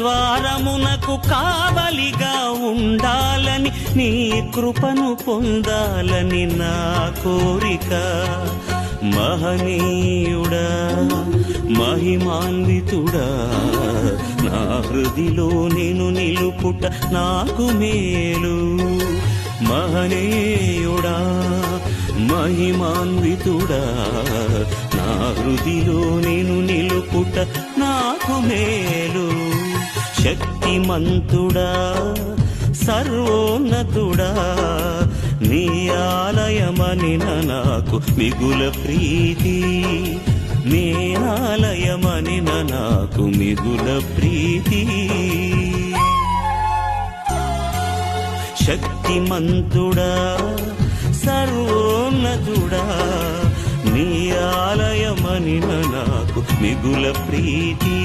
ద్వారమునకు కావలిగా ఉండాలని నీ కృపను పొందాలని నా కోరిక. మహనీయుడా మహిమాన్వితుడా నా హృదిలో నేను నిలుపుట నాకు మేలు. మహనీయుడా మహిమాన్వితుడా నా హృదిలో నేను నిలుపుట నాకు మేలు. శక్తిమంతుడా సర్వోన్నతుడా నీ ఆలయమని నాకు మిగుల ప్రీతి. నీ ఆలయమని నాకు మిగుల ప్రీతి. శక్తిమంతుడా సర్వోన్నతుడా నీ ఆలయమని నాకు మిగుల ప్రీతి.